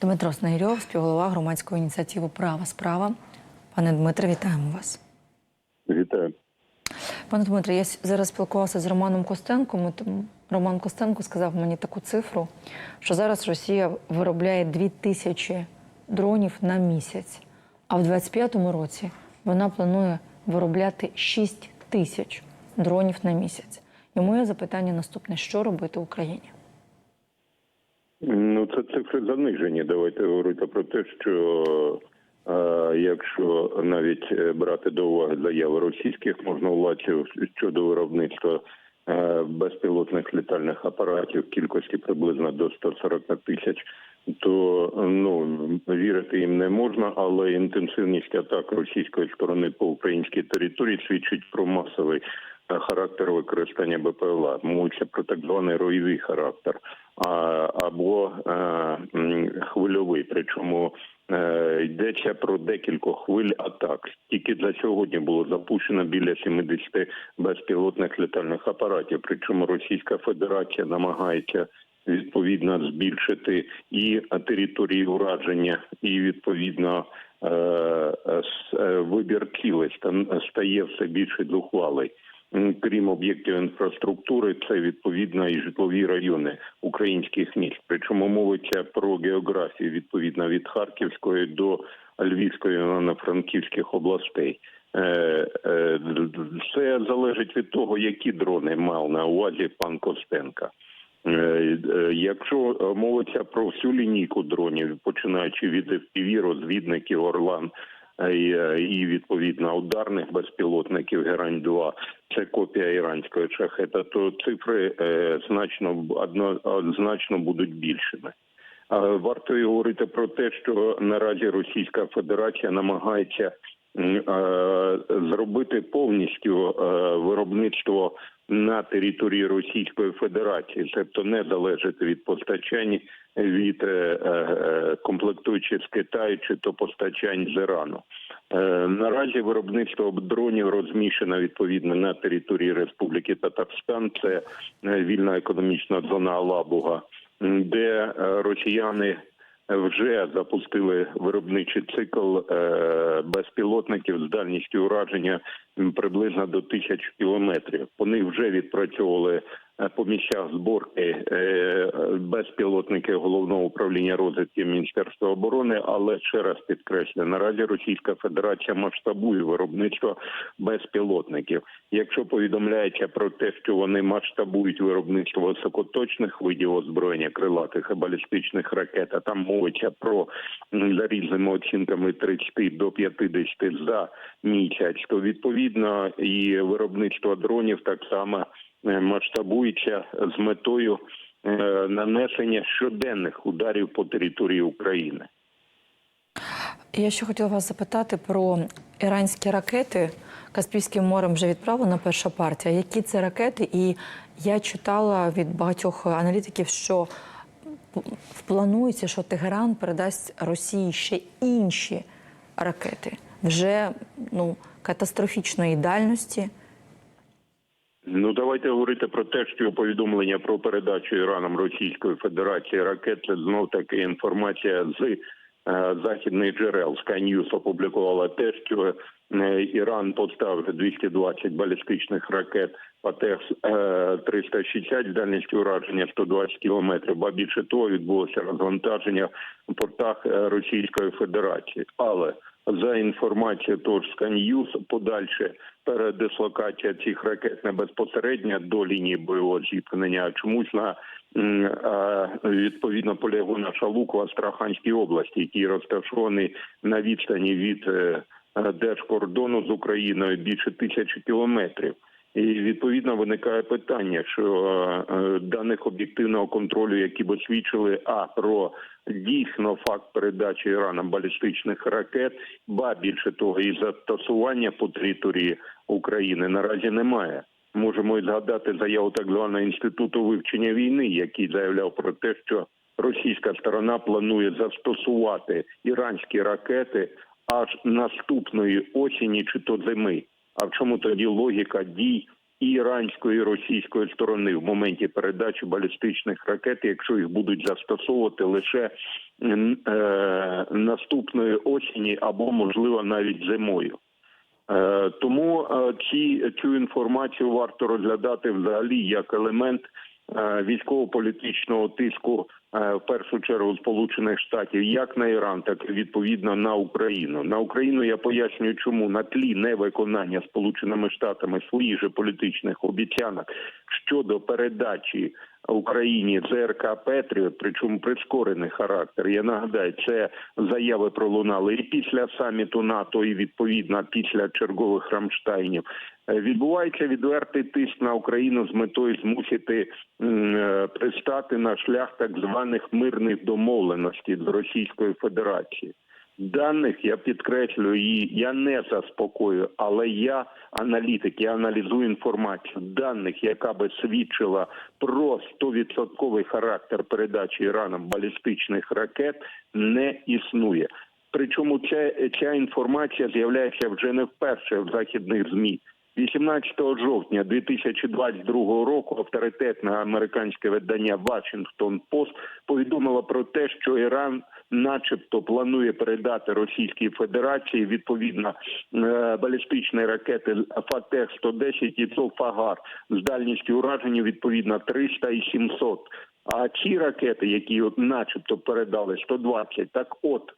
Дмитро Снегирьов, співголова громадської ініціативи Права справа. Пане Дмитре, вітаємо вас. Вітаю. Пане Дмитре, я зараз спілкувалася з Романом Костенком. і Роман Костенко сказав мені таку цифру, що зараз Росія виробляє 2 тисячі дронів на місяць, а в 25-му році вона планує виробляти 6 тисяч дронів на місяць. І моє запитання наступне: що робити Україні? Ну, це цифри занижені. Давайте говорити про те, що е, якщо навіть е, брати до уваги заяви російських можновладців щодо виробництва е, безпілотних літальних апаратів кількості приблизно до 140 тисяч, то ну вірити їм не можна, але інтенсивність атак російської сторони по українській території свідчить про масовий характер використання БПЛА. Мовиться про так званий ройовий характер або е, хвильовий. Причому е, йдеться про декілька хвиль атак. Тільки за сьогодні було запущено біля 70 безпілотних літальних апаратів. Причому Російська Федерація намагається відповідно збільшити і території ураження, і відповідно е, вибір цілей стає все більше зухвалий. Крім об'єктів інфраструктури, це відповідно і житлові райони українських міст. Причому мовиться про географію відповідно від Харківської до Львівської Івано-Франківських областей. Е, е, Це залежить від того, які дрони мав на увазі пан Костенка. Е, е, Якщо мовиться про всю лінійку дронів, починаючи від FPV, розвідників Орлан і, е, відповідно ударних безпілотників Герань 2 це копія іранської шахета, то цифри е, значно однозначно будуть більшими. Варто і говорити про те, що наразі Російська Федерація намагається е, зробити повністю е, виробництво на території Російської Федерації, тобто не залежати від постачань від е, е, комплектуючих з Китаю чи то постачань з Ірану. Е, Наразі виробництво дронів розміщено відповідно на території Республіки Татарстан. Це е, вільна економічна зона Алабуга, де е, росіяни вже запустили виробничий цикл е, безпілотників з дальністю ураження приблизно до тисяч кілометрів. Вони вже відпрацьовували е, по місцях зборки е, безпілотники головного управління розвідки Міністерства оборони. Але ще раз підкреслю, наразі Російська Федерація масштабує виробництво безпілотників. Якщо повідомляється про те, що вони масштабують виробництво високоточних видів озброєння крилатих і балістичних ракет, а там мовиться про за різними оцінками 30 до 50 за місяць, то відповідно і виробництво дронів так само е, масштабується з метою е, нанесення щоденних ударів по території України. Я ще хотіла вас запитати про іранські ракети. Каспійським морем вже відправлена перша партія. Які це ракети? І я читала від багатьох аналітиків, що планується, що Тегеран передасть Росії ще інші ракети вже ну, катастрофічної дальності. Ну давайте говорити про те, що повідомлення про передачу Іраном Російської Федерації ракет це знов таки інформація з е, західних джерел. Sky News опублікувала те, що е, Іран поставив 220 балістичних ракет ПАТЕХ е, 360 з дальністю ураження 120 кілометрів. Ба більше того відбулося розвантаження в портах е, Російської Федерації, але за інформацією торска ж подальше передислокація цих ракет не безпосередньо до лінії бойового зіткнення, а чомусь на відповідно полігона Шалуку в Астраханській області, який розташований на відстані від е, е, держкордону з Україною більше тисячі кілометрів. І відповідно виникає питання, що е, е, даних об'єктивного контролю, які б освідчили а про дійсно факт передачі Іраном балістичних ракет, ба більше того, і застосування по території України наразі немає. Можемо і згадати заяву так званого інституту вивчення війни, який заявляв про те, що російська сторона планує застосувати іранські ракети аж наступної осені чи то зими. А в чому тоді логіка дій і іранської і російської сторони в моменті передачі балістичних ракет, якщо їх будуть застосовувати лише е, наступної осені або можливо навіть зимою. Е, Тому е, ці, цю інформацію варто розглядати взагалі як елемент військово-політичного тиску е, в першу чергу Сполучених Штатів як на Іран, так і відповідно на Україну. На Україну я пояснюю, чому на тлі невиконання Сполученими Штатами своїх же політичних обіцянок щодо передачі Україні ЗРК Петріот, причому прискорений характер. Я нагадаю, це заяви пролунали і після саміту НАТО, і відповідно після чергових Рамштайнів. Е, Відбувається відвертий тиск на Україну з метою змусити е, пристати на шлях так званих мирних домовленостей з Російською Федерацією. Даних я підкреслюю, і я не заспокоюю, але я аналітик, я аналізую інформацію. Даних, яка би свідчила про 100% характер передачі Іраном балістичних ракет, не існує. Причому ця, ця інформація з'являється вже не вперше в західних змі. 18 жовтня 2022 року авторитетне американське видання Washington Post повідомило про те, що Іран, начебто, планує передати Російській Федерації відповідно е, балістичні ракети Фатех 110 і Цофагар з дальністю ураження відповідно 300 і 700. А ці ракети, які от, начебто передали 120, так от.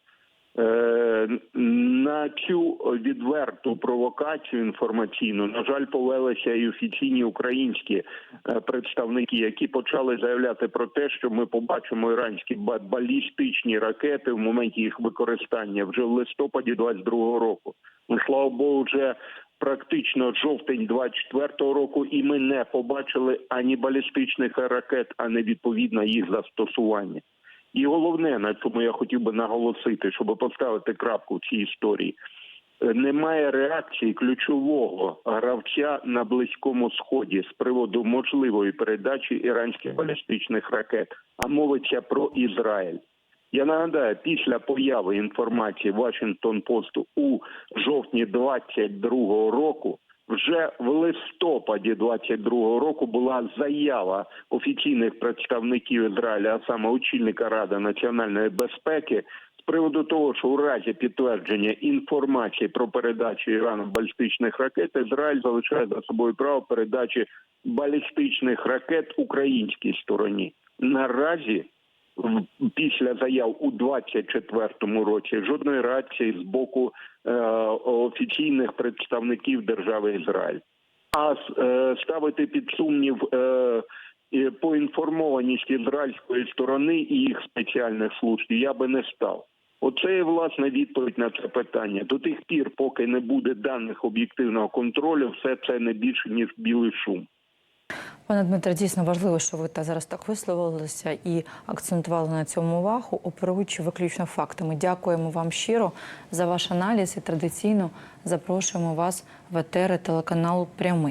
На цю відверту провокацію інформаційну, на жаль, повелися і офіційні українські е, представники, які почали заявляти про те, що ми побачимо іранські ба- балістичні ракети в моменті їх використання вже в листопаді 22-го року. Ну, слава Богу, вже практично жовтень 24-го року, і ми не побачили ані балістичних ракет, ані відповідно їх застосування. І головне, на чому я хотів би наголосити, щоб поставити крапку в цій історії. Е, Немає реакції ключового гравця на близькому сході з приводу можливої передачі іранських балістичних ракет, а мовиться про Ізраїль. Я нагадаю, після появи інформації Washington Post у жовтні 22-го року вже в листопаді 22-го року була заява офіційних представників Ізраїля, а саме очільника Ради національної безпеки, з приводу того, що у разі підтвердження інформації про передачу Ірану балістичних ракет, Ізраїль залишає за собою право передачі балістичних ракет українській стороні. Наразі після заяв у 24-му році жодної реакції з боку е, офіційних представників держави Ізраїль. А е, ставити під сумнів е, поінформованість ізраїльської сторони і їх спеціальних служб я би не став. Оце є власне відповідь на це питання. До тих пір, поки не буде даних об'єктивного контролю, все це не більше ніж білий шум. Пане Дмитре, дійсно важливо, що ви та зараз так висловилися і акцентували на цьому увагу, оперуючи виключно фактами. Дякуємо вам щиро за ваш аналіз і традиційно запрошуємо вас в етери телеканалу Прямий.